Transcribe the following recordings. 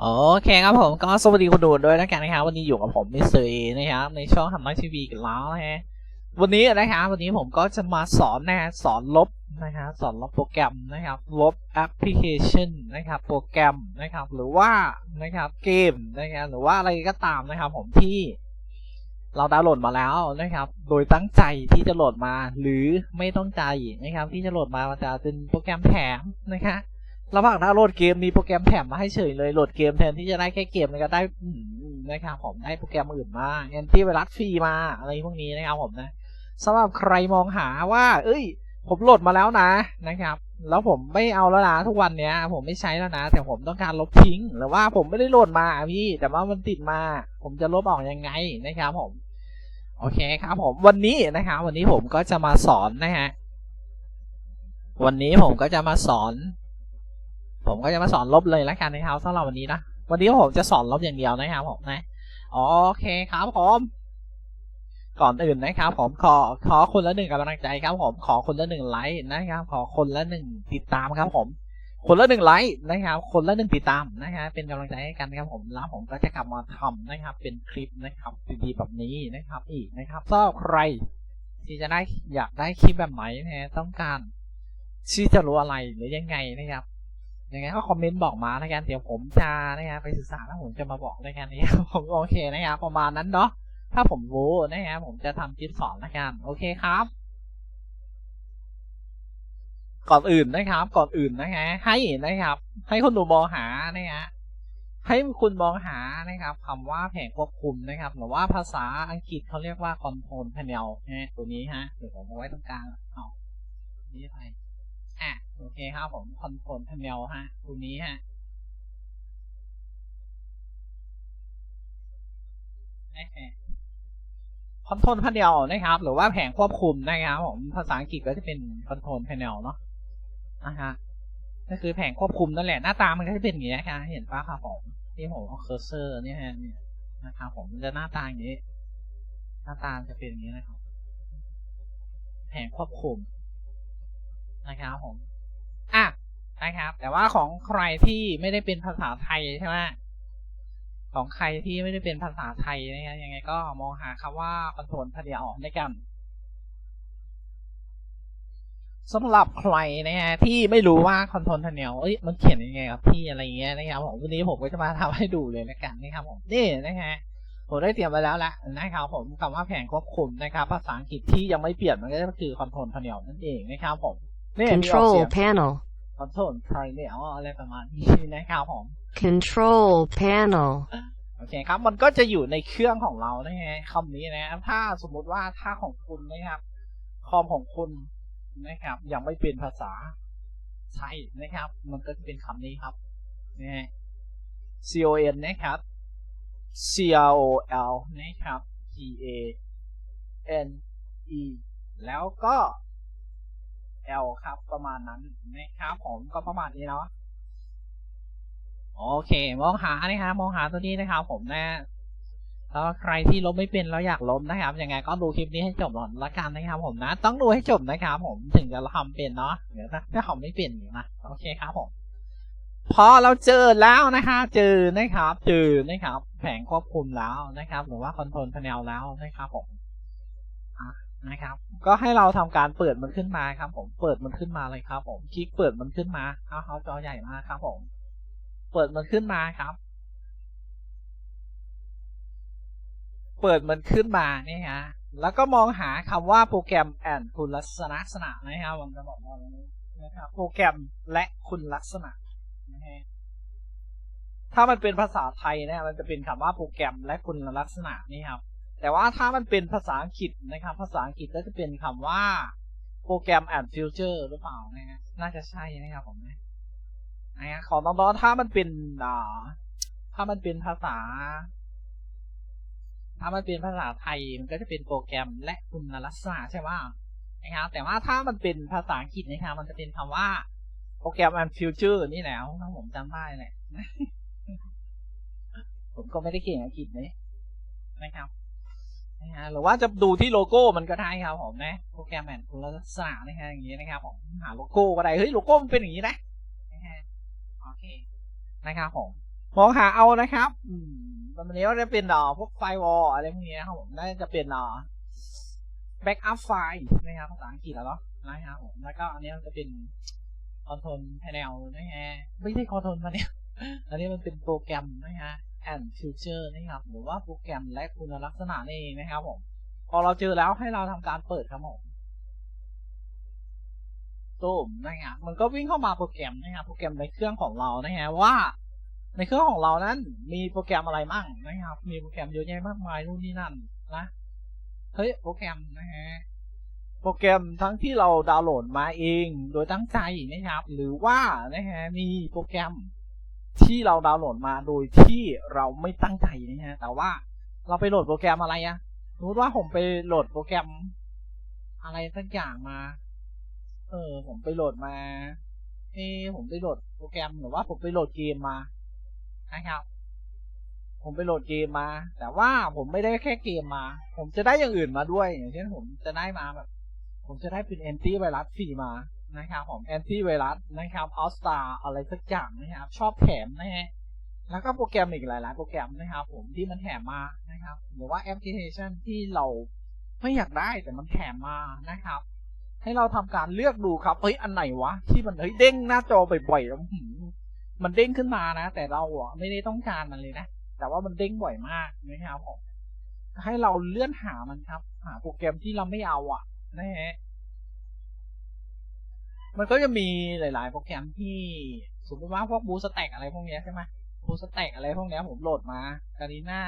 โอเคครับผมก็สวัสดีคุณดูด้วยนะกันนะครับวันนี้อยู่กับผมมิสเตอร์เอนะครับในช่องทำไมทีวีกันแล้วนะฮะวันนี้นะครับวันนี้ผมก็จะมาสอนนะฮะสอนลบนะครับสอนลบโปรแกรมนะครับลบแอปพลิเคชันนะครับโปรแกรมนะครับหรือว่านะครับเกมนะครับหรือว่าอะไรก็ตามนะครับผมที่เราดาวน์โหลดมาแล้วนะครับ โดยตั้งใจที่จะโหลดมาหรือไม่ต้องใจนะครับที่จะโหลดมามันจะเป็นโปรแกรมแถมนะครับ ระหว่างดาวโหลดเกมมีโปรแกรมแถมมาให้เฉยเลยโหลดเกมแทนที่จะได้แค่เกมก็ได้นะครับผมได้โปรแกรมอื่นมาแอนตี้ไวรัสฟรีมาอะไรพวกนี้นะครับผมนะสำหรับใครมองหาว่า เอ้ย ผมโหลดมาแล้วนะนะครับ แล้วผมไม่เอาแล้วนะทุกวันเนี้ย ผมไม่ใช้แล้วนะ แต่ผมต้องการลบทิ้งหรือว่าผมไม่ได้โหลดมาพี่ แต่ว่ามันติดมา ผมจะลบออกยังไงนะครับผม โอเคครับผมวันนี้นะครับวันนี้ผมก็จะมาสอนนะฮะวันนี้ผมก็จะมาสอน ผมก็จะมาสอนลบเลยล้วกันนะครับสำหรับวันนี้นะ วันนี้ผมจะสอนลบอย่างเดียวนะครับผมนะ โอเคครับผม ก่อนอื่นนะครับ ผมขอขอคนละหนึ่งกำลังใจครับผม ขอคนละหนึ่งไลค์นะครับ ขอคนละหนึ่งติดตามครับผม คนละหนึ่งไลค์นะครับ คนละหนึ่งติดตามนะครับเป็นกำลังใจให้กันครับผม แล้วผมก็จะกลับมาทำนะครับ เป็นคลิปนะครับดีๆแบบนี้นะครับ อีกนะครับสำหรับใคร ที่จะได้อยากได้คลิปแบบไหนนะต้องการที่จะรู้อะไรหรือยังไงนะครับ ยังไงก็คอมเมนต์บอกมาแล้วกันเดี๋ยวผมจะนะครับไปศึกษาแล้วผมจะมาบอกแล้วกันนะครับผมโอเคนะครับประมาณนั้นเนาะถ้าผมรู้นะครับผมจะทำคลิปสอนแล้วกันโอเคครับ ก่อนอื่นนะครับ ก่อนอื่นนะฮะให้นะครับ ให้คนดูมองหานะฮะให้คุณมองหานะครับคำว่าแผงควบคุมนะครับหรือว่าภาษาอังกฤษเขาเรียกว่า control panel นะตัวนี้ฮะเดี๋ยวผมเอาไว้ตรงกลางเอานี่ไป โอเคครับผมคอนโทรลพาเนลฮะตัวนี้ฮะ คอนโทรลพาเนลนะครับ หรือว่าแผงควบคุมนะครับผมภาษาอังกฤษก็จะเป็นคอนโทรลพาเนลเนาะนะฮะก็คือแผงควบคุมนั่นแหละหน้าตามันก็จะเป็นอย่างนี้ครับเห็นปะครับผมที่ผมเอาเคอร์เซอร์เนี่ยฮะเนี่ยนะครับผมมันจะหน้าตาอย่างนี้ หน้าตาจะเป็นอย่างนี้นะครับ แผงควบคุมนะครับผม อะนะครับ แต่ว่าของใครที่ไม่ได้เป็นภาษาไทยใช่ไหมของใครที่ไม่ได้เป็นภาษาไทยนะครับยังไงก็มองหาคำว่าคอนโทรลพเดียวด้วยกันสำหรับใครนะฮะที่ไม่รู้ว่าคอนโทรลพาเนลเอ้ยมันเขียนยังไงครับพี่อะไรเงี้ยนะครับผมวันนี้ผมก็จะมาทำให้ดูเลยนะกันนะครับผมนี่นะฮะผมได้เตรียมไว้แล้วแหละนะครับผมคำว่าแผงควบคุมนะครับภาษาอังกฤษที่ยังไม่เปลี่ยนมันก็คือคอนโทรลพาเนลนั่นเองนะครับผม Control ง panel. คอนโทรลพาเนลอะไรประมาณนี้นะครับผม Control panel. โอเคครับ มันก็จะอยู่ในเครื่องของเรานะฮะคำนี้นะครับถ้าสมมุติว่าถ้าของคุณนะครับ คอมของคุณนะครับ ยังไม่เป็นภาษาไทยนะครับ มันก็จะเป็นคำนี้ครับนะฮะ C O N นะครับ C R O L นะครับ G A N E แล้วก็ L ครับ ประมาณนั้นนะครับ ผมก็ประมาณนี้เนาะโอเค มองหานะครับมองหาตัวนี้นะครับ ผมนะแล้วใครที่ลบไม่เป็นแล้วอยากลบนะครับยังไงก็ดูคลิปนี้ให้จบก่อนละกันนะครับ ผมนะ ต้องดูให้จบนะครับ ผมถึงจะทำเป็นเนาะเดี๋ยวถ้าถ้าทำไม่เป็นนะโอเคครับผมพอเราเจอแล้วนะคะเจอนะครับเจอนะครับ แผงควบคุมแล้วนะครับ หรือว่าคอนโทรลพาเนลแล้วนะครับผมอะ นะครับ ก็ให้เราทำการเปิดมันขึ้นมาครับ ผมเปิดมันขึ้นมาเลยครับ ผมคลิกเปิดมันขึ้นมาเอาเขาจอใหญ่มากครับ ผม เปิดมันขึ้นมาครับ เปิดมันขึ้นมานี่ฮะแล้วก็มองหาคำว่าโปรแกรมแอนคุณลักษณะษณะนะครับมันจะบอกว่าอะไรนะครับโปรแกรมและคุณลักษณะนะฮะถ้ามันเป็นภาษาไทยเนี่ยมันจะเป็นคำว่าโปรแกรมและคุณลักษณะนี่ครับ แต่ว่าถ้ามันเป็นภาษาอังกฤษนะครับ ภาษาอังกฤษก็จะเป็นคำว่าโปรแกรมแอนฟิวเจอร์หรือเปล่านะฮะน่าจะใช่นะครับผมนะนะของน้องๆถ้ามันเป็นอ่าถ้ามันเป็นภาษา ถ้ามันเป็นภาษาไทยมันก็จะเป็นโปรแกรมและคุณลักษณะใช่ไหมนะครับแต่ว่าถ้ามันเป็นภาษาอังกฤษนะครับมันจะเป็นคำว่าโปรแกรม and future นี่แหละถ้าผมจำได้แหละผมก็ไม่ได้เก่งอังกฤษนะนะครับ นะฮะหรือว่าจะดูที่โลโก้มันก็ได้ครับผมนะโปรแกรมแอนคุณลักษณะนะฮะอย่างนี้นะครับผมหาโลโก้ก็ได้เฮ้ยโลโก้มันเป็นอย่างนี้นะนะฮะโอเคนะครับผมมองหาเอานะครับอืมวันนี้ก็จะเป็นอ่อพวกไฟวอลอะไรพวกนี้นะครับผมน่าจะเป็นอ่อแบ็กอัพไฟล์นะครับภาษาอังกฤษแล้วเนาะนะครับผมแล้วก็อันนี้มันจะเป็นคอนโทรลแพนลนะฮะไม่ใช่คอนโทรลมาเนี่ยอันนี้มันเป็นโปรแกรมนะฮะ and future นะครับหรือว่าโปรแกรมและคุณลักษณะนี่นะครับผมพอเราเจอแล้วให้เราทำการเปิดครับผมตูมนะครับมันก็วิ่งเข้ามาโปรแกรมนะครับโปรแกรมในเครื่องของเรานะฮะว่า ในเครื่องของเรานั้นมีโปรแกรมอะไรบ้างนะครับ มีโปรแกรมเยอะแยะมากมายนู่นนี่นั่นนะเฮ้ยโปรแกรมนะฮะโปรแกรมทั้งที่เราดาวน์โหลดมาเองโดยตั้งใจนะครับ หรือว่านะฮะมีโปรแกรม ที่เราดาวน์โหลดมาโดยที่เราไม่ตั้งใจนะฮะแต่ว่าเราไปโหลดโปรแกรมอะไรอะสมมติว่าผมไปโหลดโปรแกรม อะไรสักอย่างมา เออ ผมไปโหลดมา เออผมไปโหลดโปรแกรมหรือว่าผมไปโหลดเกมมา นะครับ ผมไปโหลดเกมมา แต่ว่าผมไม่ได้แค่เกมมา ผมจะได้อย่างอื่นมาด้วย อย่างเช่นผมจะได้มาแบบ ผมจะได้เป็นแอนตี้ไวรัสฟรีมา นะครับผมแอนตี้ไวรัสนะครับออสตาอะไรสักอย่างนะครับชอบแถมนะฮะแล้วก็โปรแกรมอีกหลาย ๆ โปรแกรมนะครับผมที่มันแถมมานะครับหรือว่าแอปพลิเคชันที่เราไม่อยากได้แต่มันแถมมานะครับ ให้เราทำการเลือกดูครับเฮ้ยอันไหนวะที่มันเฮ้ยเด้งหน้าจอบ่อยๆแล้วมันเด้งขึ้นมานะ แต่เราอะไม่ได้ต้องการมันเลยนะ แต่ว่ามันเด้งบ่อยมากนะครับผมให้เราเลื่อนหามันครับ หาโปรแกรมที่เราไม่เอาอะนะฮะ มันก็จะมีหลาย ๆ โปรแกรมที่สมมติว่าพวกบูสแต็กอะไรพวกนี้ใช่ไหมบูสแต็กอะไรพวกนี้ผมโหลดมาการีน่า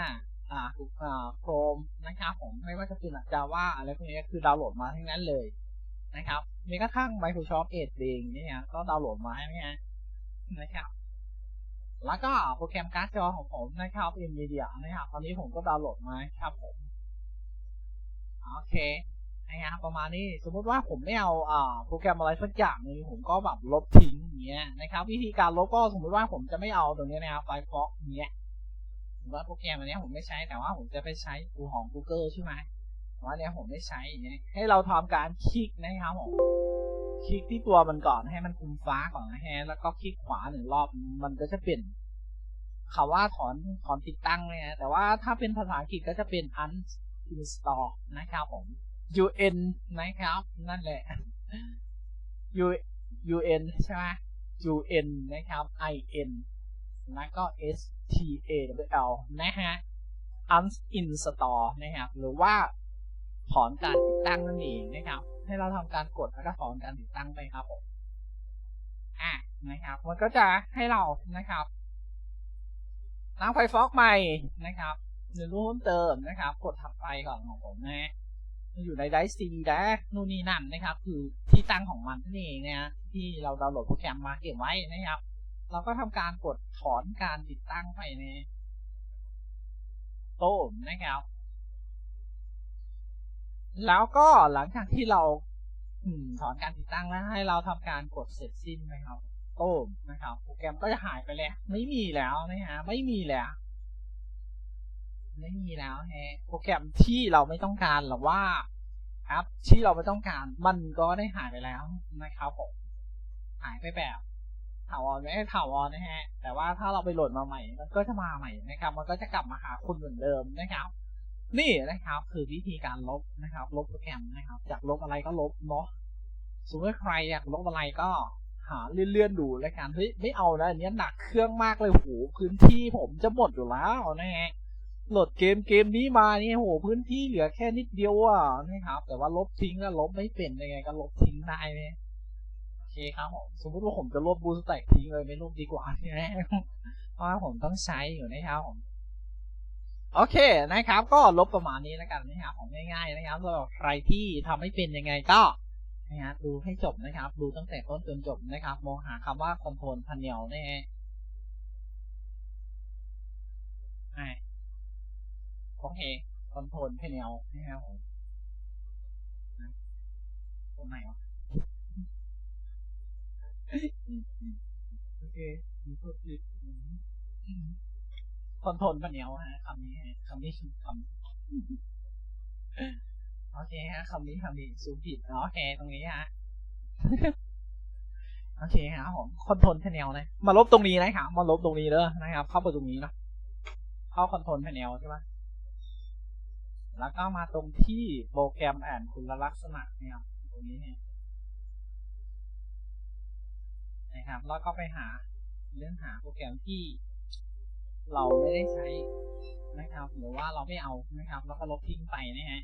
อ่าอ่าโครมนะครับผมไม่ว่าจะเป็นจาว่าอะไรพวกนี้คือดาวน์โหลดมาทั้งนั้นเลยนะครับมีกระทั่ง Microsoft Edge เองเนี่ยก็ดาวน์โหลดมาให้ฮะนะครับแล้วก็โปรแกรมการ์ดจอของผมนะครับ NVIDIA นะครับตอนนี้ผมก็ดาวน์โหลดมาครับผมโอเค นะครับประมาณนี้สมมติว่าผมไม่เอาอ่าโปรแกรมอะไรสักอย่างนึงผมก็แบบลบทิ้งอย่างเงี้ยนะครับ วิธีการลบก็สมมติว่าผมจะไม่เอาตรงนี้นะครับไฟฟอกเงี้ยสมมติว่าโปรแกรมอันนี้ผมไม่ใช้แต่ว่าผมจะไปใช้ตัวของ Google ใช่ไหมแต่ว่าเนี้ยผมไม่ใช้อย่างเงี้ยให้เราทำการคลิกนะครับผมคลิกที่ตัวมันก่อนให้มันคุมฟ้าก่อนนะฮะแล้วก็คลิกขวาหนึ่งรอบมันก็จะเป็นคำว่าถอนถอนติดตั้งเลยนะแต่ว่าถ้าเป็นภาษาอังกฤษก็จะเป็น uninstall นะครับผม un นะครับ นั่นแหละ u un ใช่ไหม un นะครับ in แล้วก็ s t a w l นะฮะ uninstall นะครับ หรือว่าถอนการติดตั้งนั่นเองนะครับ ให้เราทำการกดแล้วก็ถอนการติดตั้งไปครับผมอะนะครับ มันก็จะให้เรานะครับล้งไฟฟอกใหม่นะครับหรือรู้เพิ่มเติมนะครับ กดถัดไปก่อนของผมนะ อยู่ในไดซีนะนู่นนี่นั่นนะครับ คือที่ตั้งของมันนั่นเองนะฮะที่เราดาวน์โหลดโปรแกรมมาเก็บไว้นะครับ เราก็ทำการกดถอนการติดตั้งไปในโต้มนะครับ แล้วก็หลังจากที่เราอถอนการติดตั้งแล้วให้เราทำการกดเสร็จสิ้นนะครับ โต้มนะครับ โปรแกรมก็จะหายไปแล้ว ไม่มีแล้วนะฮะไม่มีแล้ว ไม่มีแล้วฮะโปรแกรมที่เราไม่ต้องการหรือว่าแอปที่เราไม่ต้องการมันก็ได้หายไปแล้วนะครับผมหายไปแบบถาวรไม่ถาวรนะฮะ แต่ว่าถ้าเราไปโหลดมาใหม่ มันก็จะมาใหม่นะครับ มันก็จะกลับมาหาคุณเหมือนเดิมนะครับ นี่นะครับ คือวิธีการลบนะครับ ลบโปรแกรมนะครับอยากลบอะไรก็ลบเนาะสมมติใครอยากลบอะไรก็หาเลื่อนๆดูแล้วกันเฮ้ยไม่เอานะอันนี้หนักเครื่องมากเลยโหพื้นที่ผมจะหมดอยู่แล้วนะฮะ โหลดเกมเกมนี้มานี่โหพื้นที่เหลือแค่นิดเดียวอะนะครับ แต่ว่าลบทิ้งแล้วลบไม่เป็นยังไงก็ลบทิ้งได้เนี่ยโอเคครับผมสมมติว่าผมจะลบบูสแต็กทิ้งเลยไม่ลบดีกว่าใช่ไหมเพราะผมต้องใช้อยู่นะครับผมโอเคนะครับ ก็ลบประมาณนี้แล้วกันนะครับของง่ายๆนะครับสำหรับใครที่ทำไม่เป็นยังไงก็นะฮะดูให้จบนะครับ ดูตั้งแต่ต้นจนจบนะครับมองหาคำว่าคอนโทรลพันเนียวนะฮะอ่า โอเคคอนโทรลพันเนียวนะครับผมนะตรงไหนวะโอเคมีโทษทีอืมคอนโทรลปันเนียวฮะคำนี้ฮะคำนี้คือคำโอเคฮะคำนี้คำนี้สูผิดอ๋อโอเคตรงนี้ฮะโอเคครับผมคอนโทรลแพนเนลนะมาลบตรงนี้นะครับมาลบตรงนี้เลยนะครับ เข้าไปตรงนี้เนาะเข้าคอนโทรลแพนเนลใช่ไหม แล้วก็มาตรงที่โปรแกรมอ่านคุณลักษณะนะครับตรงนี้เนี่ยนะครับแล้วก็ไปหาเรื่องหาโปรแกรมที่เราไม่ได้ใช้นะครับ หรือว่าเราไม่เอานะครับ แล้วก็ลบทิ้งไปนะฮะ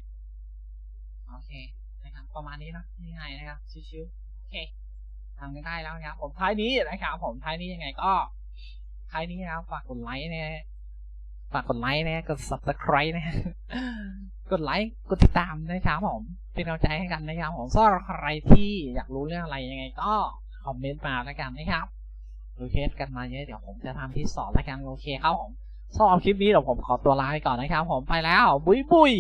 โอเคนะครับ ประมาณนี้นะง่ายๆนะครับชิวๆโอเคทำกันได้แล้วนะครับ ผมท้ายนี้นะครับ ผมท้ายนี้ยังไงก็ท้ายนี้นะครับฝากกดไลค์นะฮะ ฝากกดไลค์นะกด subscribe นะกดไลค์กดติดตามนะครับผมเป็นกำลังใจให้กันนะครับผมสำหรับใครที่อยากรู้เรื่องอะไรยังไงก็คอมเมนต์มาแล้วกันนะครับรีเควสกันมาเยอะเดี๋ยวผมจะทำที่สอนแล้วกันโอเคครับผมสำหรับคลิปนี้เดี๋ยวผมขอตัวลาไปก่อนนะครับผมไปแล้วบุยบุย